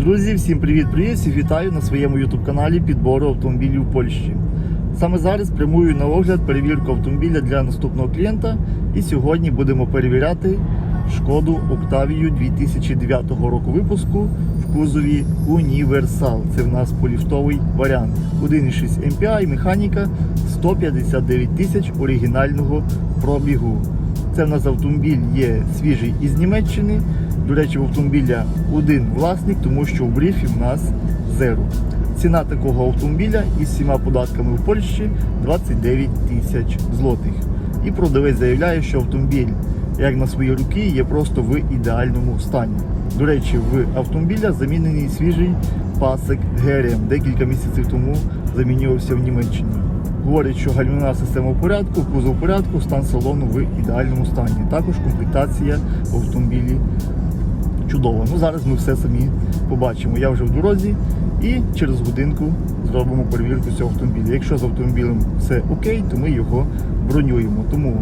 Друзі, всім привіт-привіт! Вітаю на своєму YouTube каналі підбору автомобілів в Польщі. Саме зараз прямую на огляд перевірку автомобіля для наступного клієнта. І сьогодні будемо перевіряти шкоду Октавію 2009 року випуску в кузові Універсал. Це в нас поліфтовий варіант. 1,6 MPI, механіка 159 тисяч оригінального пробігу. Це в нас автомобіль є свіжий із Німеччини. До речі, в автомобіля один власник, тому що в брифі в нас зеро. Ціна такого автомобіля із всіма податками в Польщі 29 тисяч злотих. І продавець заявляє, що автомобіль, як на свої руки, є просто в ідеальному стані. До речі, в автомобіля замінений свіжий пасик ГРМ. Декілька місяців тому замінювався в Німеччині. Говорить, що гальмівна система в порядку, кузов в порядку, стан салону в ідеальному стані. Також комплектація в автомобілі чудова. Ну зараз ми все самі побачимо. Я вже в дорозі і через годинку зробимо перевірку цього автомобіля. Якщо з автомобілем все окей, то ми його бронюємо. Тому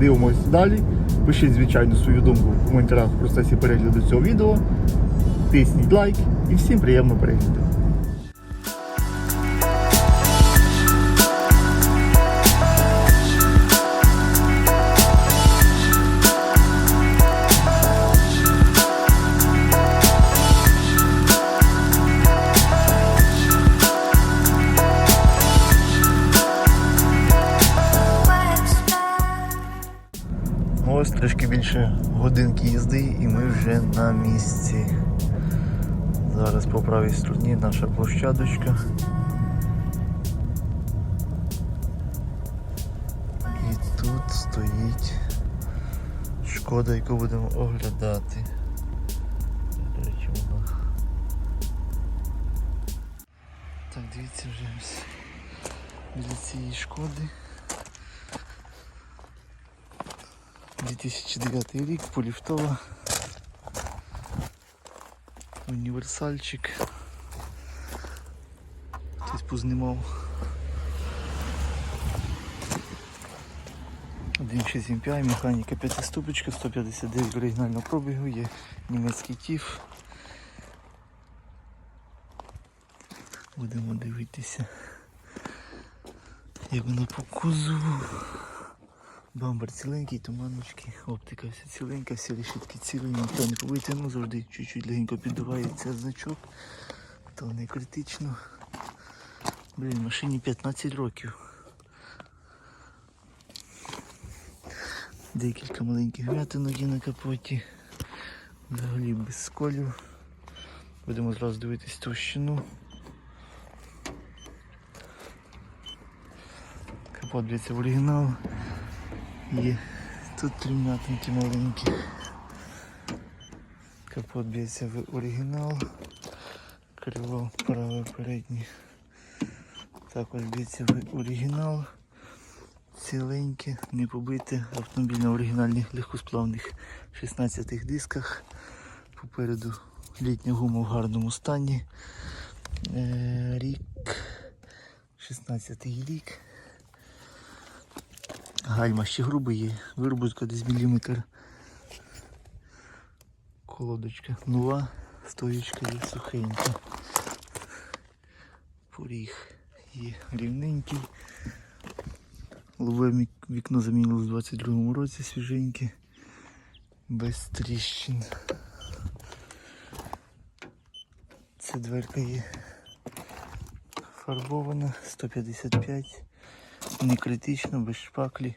дивимося далі. Пишіть, звичайно, свою думку в коментарях в процесі перегляду цього відео. Тисніть лайк і всім приємного перегляду. Годинки їзди і ми вже на місці. Зараз по правій стороні наша площадочка. І тут стоїть шкода, яку будемо оглядати. Так, дивіться вже біля цієї шкоди. 2009 рік, поліфтова. Універсальчик. Хтось познімав. 1.6 MPI, механіка 5 ступочка, 159 оригінального пробігу, є німецький тіф. Будемо дивитися, як воно по. Бамбар ціленький, туманочки, оптика вся ціленька, всі решітки цілі, ніхто не побити, ну завжди чуть-чуть легенько піддувається значок, то не критично. Блін, машині 15 років. Декілька маленьких вмятинок є на капоті. Взагалі без сколів. Будемо зразу дивитись товщину. Капот б'ється в оригінал. Є тут три м'ятинки маленькі. Капот б'ється в оригінал. Крило праве переднє. Також б'ється в оригінал. Ціленьке, не побите. Автомобіль на оригінальних легкосплавних 16 дисках. Попереду літня гума в гарному стані. Е, Рік 16 рік. Гальма ще грубий є, виробітка десь міліметр. Колодочка нова, стоїчка є сухенька. Поріг є рівненький. Мік- вікно замінили в 22-му році свіженьке, без тріщин. Ця дверка є фарбована 155. Не критично, без шпаклі.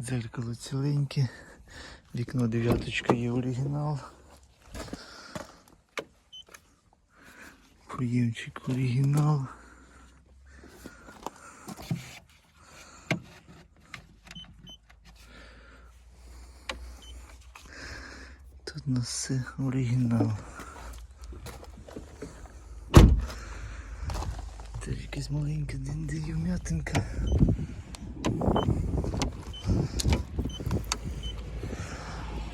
Дзеркало ціленьке. Вікно дев'яточка є оригінал. Поємчик оригінал. Тут у нас все оригінал. Це якась маленька динди.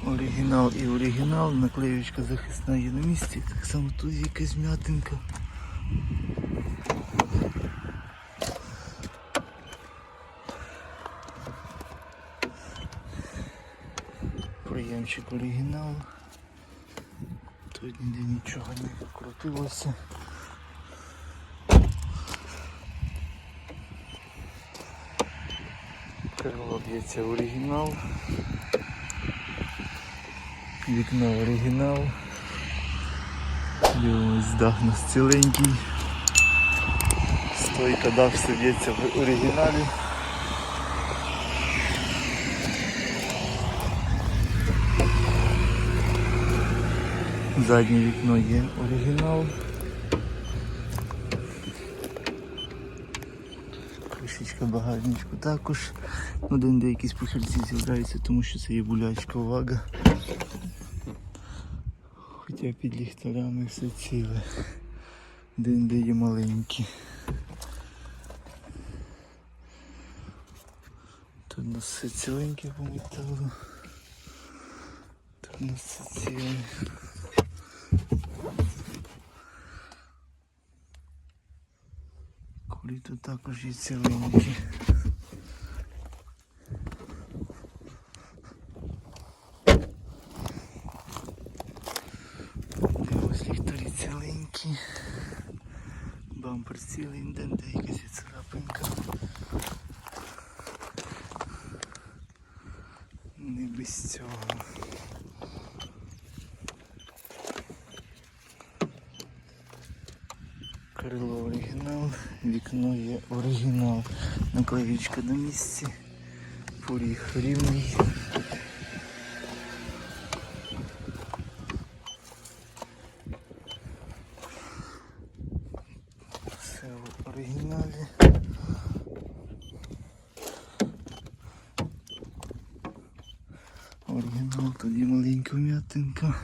Оригінал і оригінал, наклеючка захисна є на місці, так само тут якась м'ятинка. Проємчик оригінал. Тут ніде нічого не крутилося. Б'ється оригінал. Вікно оригінал. Дивимось, дах у ціленький. Стойка дах все б'ється в оригіналі. Заднє вікно є оригінал. Кришечка багажничку також. Один де якісь похильці з'являються, тому що це є булячка увага. Хоча під ліхтарями все ціле. Один де є маленькі. Тут у нас все ціленьке по металу. Тут у нас все ціле. Кулі тут також є ціленькі. Ось ліхтарі ціленькі. Бампер цілий, де якась є царапинка. Не без цього. Крило оригінал, вікно є оригінал. Наклеїчка на місці. Поріг рівний. Все в оригіналі. Оригінал, тоді маленька вм'ятинка.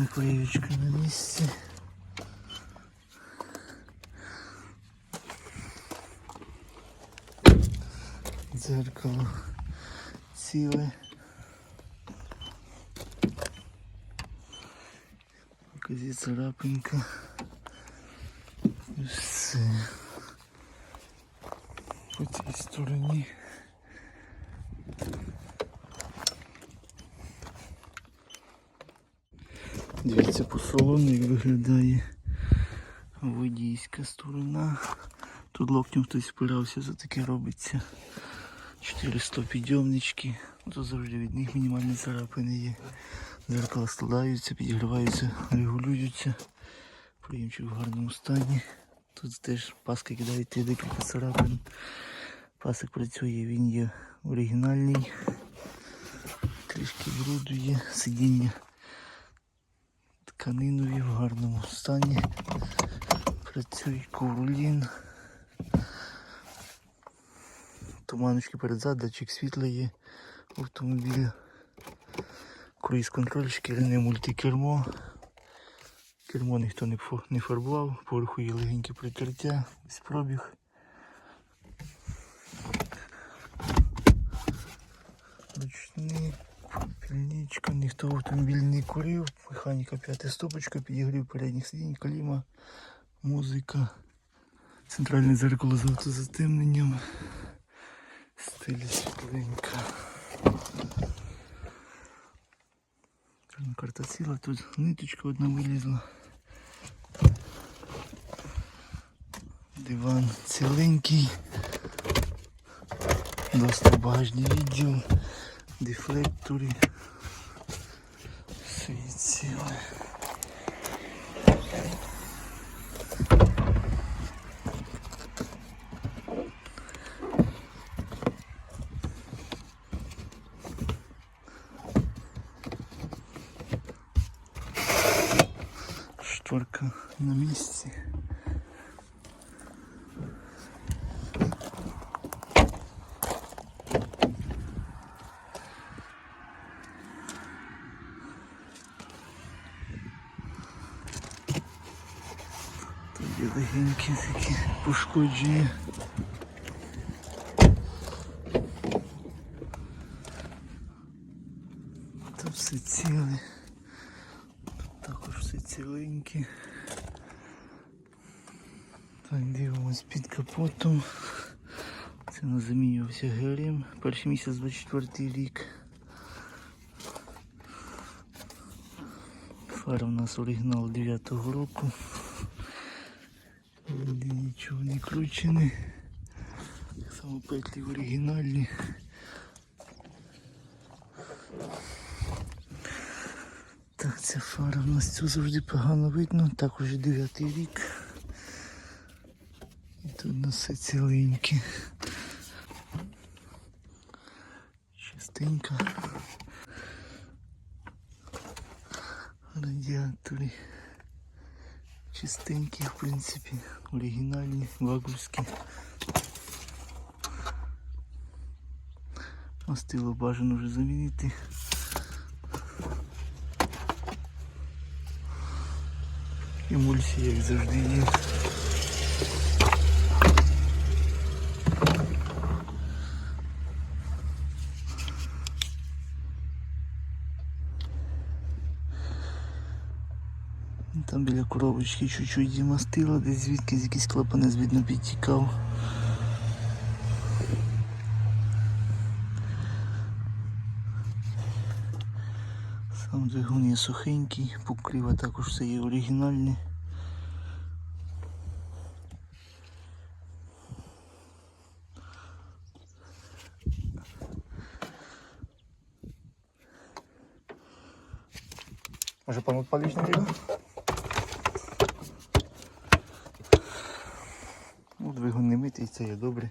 Наклеїчка на місці. Дзеркало ціле. Якась царапинка. І все. Виглядає водійська сторона. Тут локтем хтось впирався, за таке робиться. 400 підйомнички. Тут завжди від них мінімальні царапини є. Зеркала складаються, підігріваються, регулюються. Приємчик в гарному стані. Тут теж паски кидають декілька царапин. Пасик працює, він є оригінальний. Трішки бруду є, сидіння тканинові в гарному стані. Працює ковролін. Туманочки передзад, датчик світла є в автомобілі. Круїз контроль, шкіряне мультикермо. Кермо ніхто не фарбував, поверху є легеньке прикриття, ось пробіг. Ручник, пільничка, ніхто в автомобілі не курив, механіка п'ята стопочка, підігрів передніх сидінь, коліма, музика, центральне зеркало з автозатемненням, стилі світленька. Карта ціла, тут ниточка одна вилізла. Диван ціленький. Доступ багажний відділ, дефлектори. Все є ціле. Шторка на місці. Тут є легенькі такі пошкодження. все ціле. Тут також все ціленьке. Так, дивимось під капотом. Це не замінювався ГРМ. Перший місяць 24 рік. Фара у нас оригінал 9-го року. Нічого не кручене. Так само петлі оригінальні. Так, ця фара в нас цю завжди погано видно, також 9 рік. Все ціленьке. Чистенько. Радіатори. Чистенькі, в принципі, оригінальні, вагульські. Мастило бажано вже замінити. Емульсія, як завжди є. Там коробочки чуть-чуть зімастило, десь звідки з якийсь клапанець видно підтікав. Сам двигун є сухенький, покрива також все є оригінальне. Може пан палічний рівень? Ну, митий, це є добре.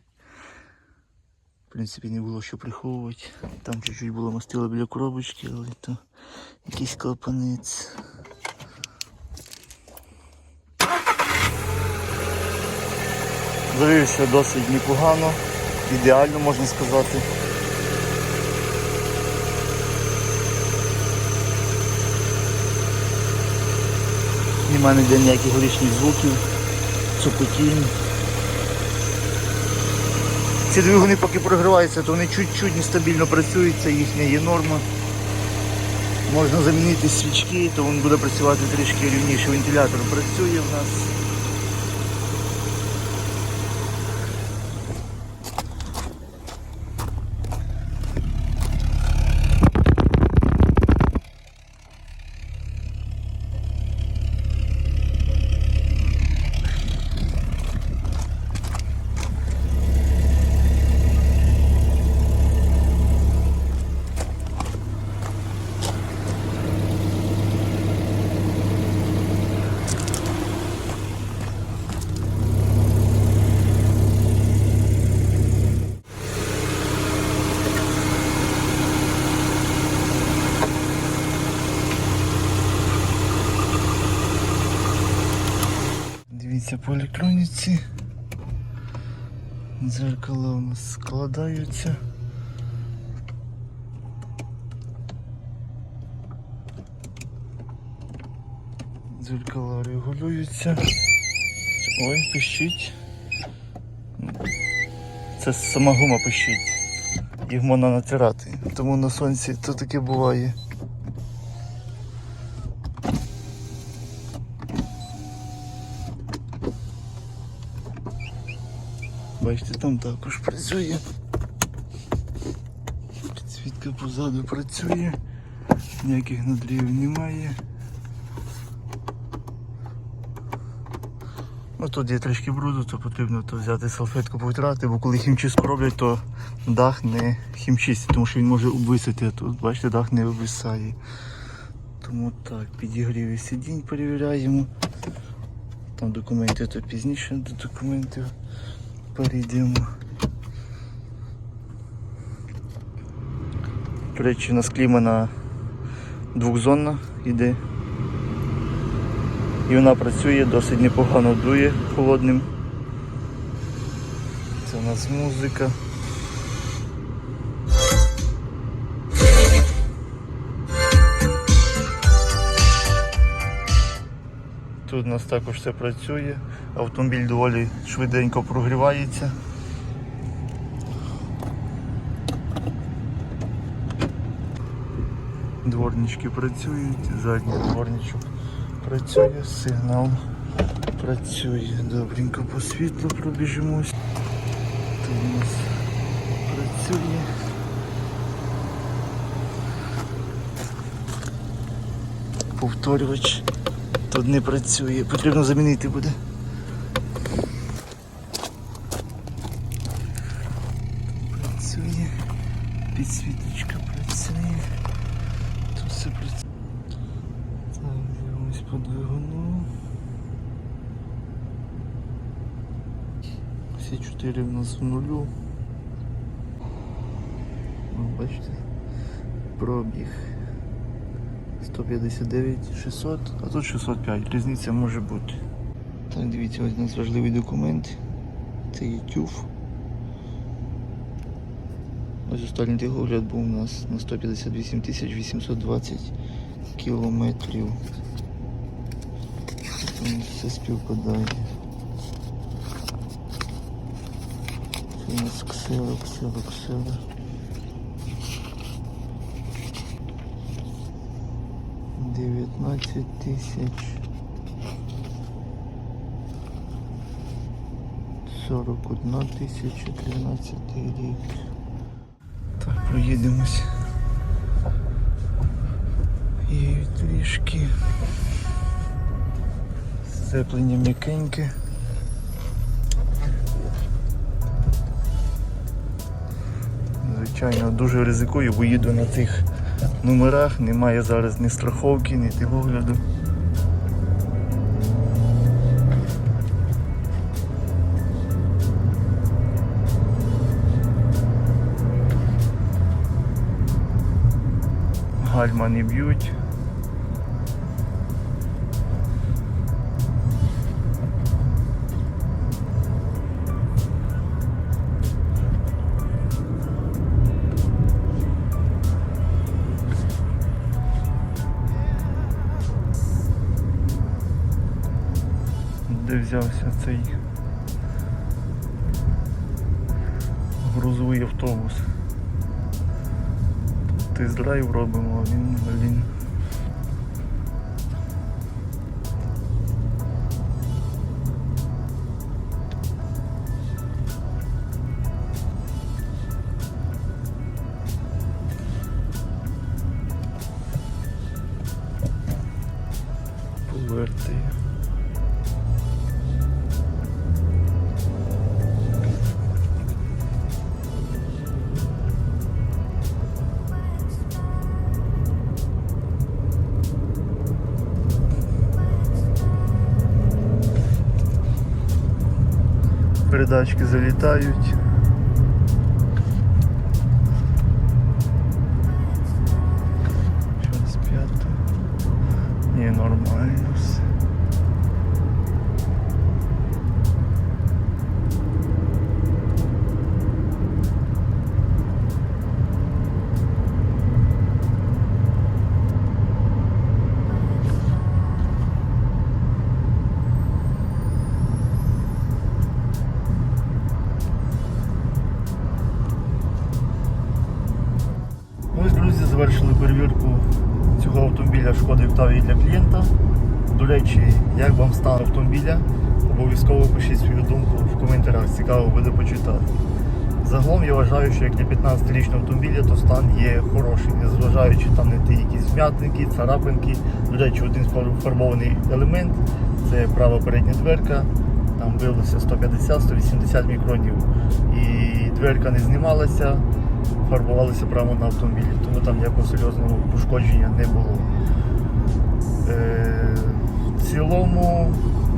В принципі, не було що приховувати. Там чуть-чуть було мастило біля коробочки, але то якийсь клапанець. Завівся досить непогано, ідеально можна сказати. Нема ніде ніяких лишніх звуків, цупотінь. Ці двигуни поки прогріваються, то вони чуть-чуть нестабільно працюють, це їхня є норма. Можна замінити свічки, то він буде працювати трішки рівніше. Вентилятор працює в нас. Дивіться по електроніці. Дзеркала у нас складаються. Дзеркала регулюються. Ой, пищить. Це сама гума пищить. Їх можна натирати. Тому на сонці то таке буває. Бачите, там також працює. Підсвітка позаду працює, ніяких надрівів немає. Ну тут є трішки бруду, то потрібно то взяти салфетку повитрати, бо коли хімчистку роблять, то дах не хімчистить, тому що він може обвисити. А тут, бачите, дах не обвисає. Тому так, підігріві сидінь перевіряємо. Там документи, то пізніше до документів перейдемо. До речі, у нас клімана двохзонна йде. І вона працює, досить непогано дує холодним. Це у нас музика. Тут у нас також все працює. Автомобіль доволі швиденько прогрівається. Дворнички працюють, задній дворничок працює, сигнал працює. Добренько по світлу пробіжимось. Тут у нас працює. Повторювач тут не працює, потрібно замінити буде. Працює, підсвіточка працює, тут все працює. Так, дивимось по двигуну. Всі чотири в нас в нулю. О, бачите, пробіг 159 600, а тут 605. Різниця може бути. Так, дивіться, ось у нас важливий документ. Це є. Ось останній техогляд був у нас на 158 820 кілометрів. Все співпадає. Це у нас ксила, ксила, ксила. Дев'ятнадцять тисяч. Сорок одна тисяча, тринадцятий рік. Так, проїдемось. І трішки. Сцеплення м'якеньке. Звичайно, дуже ризикую, бо їду на цих номерах, немає зараз ні страховки, ні тигогляду. Гальма не б'ють. Взявся цей грузовий автобус. Тест-драйв робимо, а він, блін. Передачки залітають. Шкоди для клієнта. До речі, як вам стан автомобіля, обов'язково пишіть свою думку в коментарях, цікаво буде почитати. Загалом я вважаю, що як для 15-річного автомобіля, то стан є хороший, незважаючи там на ті якісь вм'ятники, царапинки. До речі, один фарбований елемент це права передня дверка. Там виявилося 150-180 мікронів. І дверка не знімалася, фарбувалися прямо на автомобілі, тому там ніякого серйозного пошкодження не було. Е, в цілому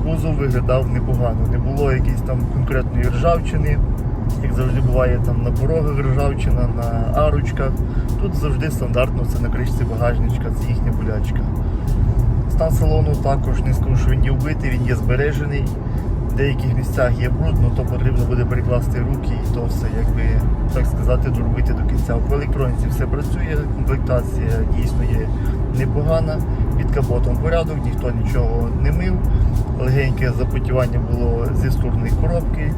кузов виглядав непогано, не було якоїсь там конкретної ржавчини, як завжди буває там на порогах ржавчина, на арочках. Тут завжди стандартно це на кришці багажничка, це їхня болячка. Стан салону також не скажу, що він є вбитий, він є збережений. В деяких місцях є бруд, ну то потрібно буде прикласти руки і то все, якби так сказати, доробити до кінця. По електроніці все працює, комплектація дійсно є непогана. Під капотом порядок, ніхто нічого не мив. Легеньке запотівання було зі сторони коробки.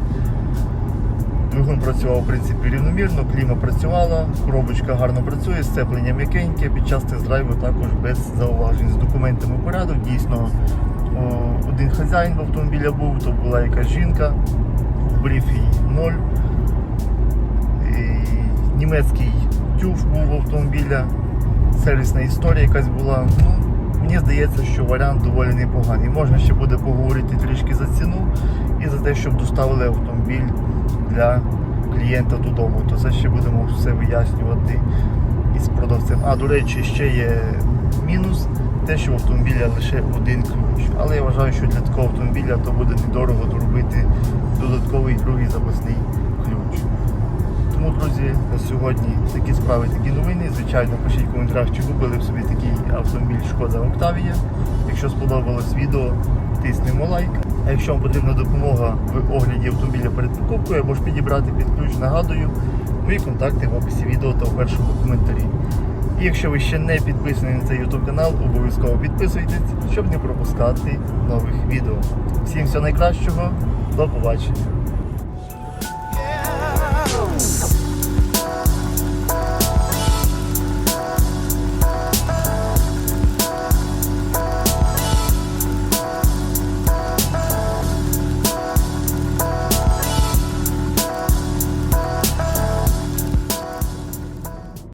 Двигун працював в принципі рівномірно, кліма працювала, коробочка гарно працює, сцеплення м'якеньке, під час тест-драйву також без зауважень. З документами порядок. Дійсно, один хазяїн в автомобіля був, то була якась жінка, в брифі ноль. Німецький тюф був в автомобіля, сервісна історія якась була. Ну, мені здається, що варіант доволі непоганий. Можна ще буде поговорити трішки за ціну і за те, щоб доставили автомобіль для клієнта додому. То це ще будемо все вияснювати із продавцем. А до речі, ще є мінус. Те, що в автомобіля лише один ключ. Але я вважаю, що для такого автомобіля то буде недорого доробити додатковий другий запасний. Тому, друзі, на сьогодні такі справи, такі новини. Звичайно, пишіть в коментарях, чи купили б собі такий автомобіль Шкода Октавія. Якщо сподобалось відео, тиснемо лайк. А якщо вам потрібна допомога в огляді автомобіля перед покупкою або ж підібрати під ключ, нагадую, мої контакти в описі відео та в першому коментарі. І якщо ви ще не підписані на цей YouTube канал, обов'язково підписуйтесь, щоб не пропускати нових відео. Всім всього найкращого, до побачення.